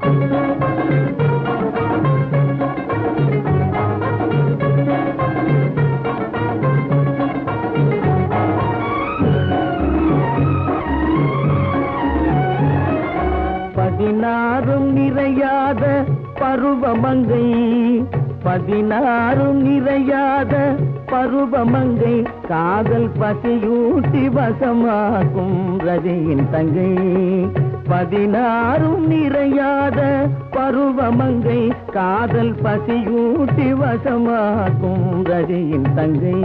பதினாறும் நிறையாத பருவமங்கை பதினாறும் நிறையாத பருவமங்கை காதல் பசியூட்டி வசமாக்கும் ரதியின் தங்கை. பதினாறும் நிறையாத பருவமங்கை காதல் பசியூட்டி வசமாக்கும் ரஜையின் தங்கை.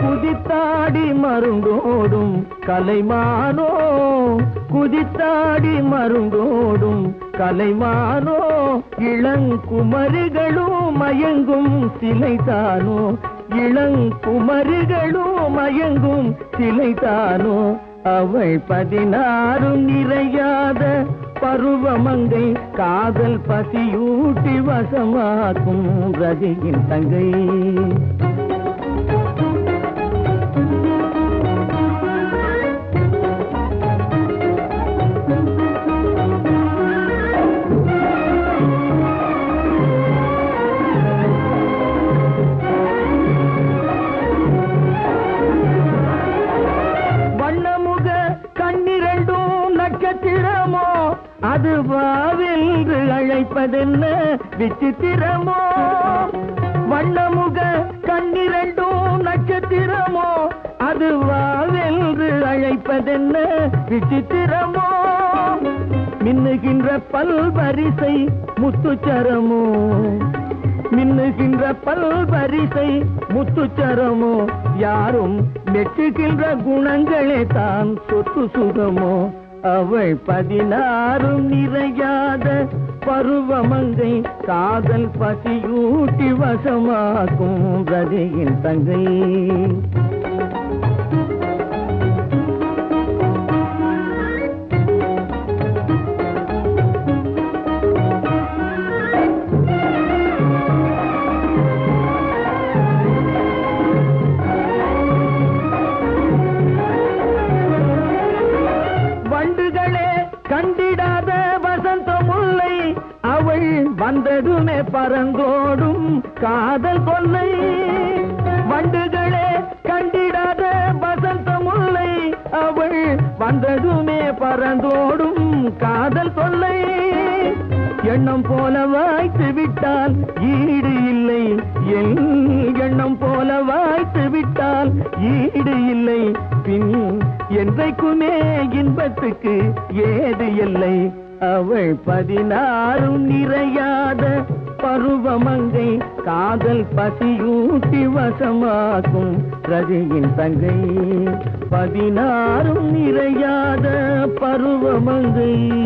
குதித்தாடி மருந்தோடும் கலைமானோ குதித்தாடி மருங்கோடும் கலைமானோ இளங்குமரிகளும் மயங்கும் சிலைதானோ இளங்குமரிகளும் மயங்கும் சிலைதானோ அவள் பதினாறு நிறையாத பருவமங்கை காதல் பசியூட்டி வசமாக்கும் ரதியின் தங்கை. அது வாவென்று அழைப்பதென்ன விசித்திரமோ? வண்ணமுக கண்ணிரண்டும் நட்சத்திரமோ? அது வாவென்று அழைப்பதென்ன விசித்திரமோ? மின்னுகின்ற பல்வரிசை முத்துச்சரமோ? மின்னுகின்ற பல்வரிசை முத்துச்சரமோ? யாரும் மெச்சுகின்ற குணங்களே தான் சொத்து சுகமோ? அவள் பதினாறும் நிறையாத பருவமங்கை காதல் பசியூட்டி வசமாக்கும் பிரதையின் தங்கை. முல்லை அவள் வந்ததுமே பறந்தோடும் காதல் கொல்லை. வண்டுகளே கண்டிடாத வசந்த முல்லை அவள் வந்ததுமே பறந்தோடும் காதல் கொல்லை. எண்ணம் போல வாய்த்து விட்டால் ஈடு இல்லை. என் எண்ணம் போல வாய்த்து விட்டால் ஈடு இல்லை. பின் என்றைக்குமே இன்பத்துக்கு ஏது இல்லை. அவள் பதினாறும் நிறையாத பருவமங்கை காதல் பசியூட்டி வசமாக்கும் ரஜையின் தங்கை. பதினாறும் நிறையாத பருவமங்கை.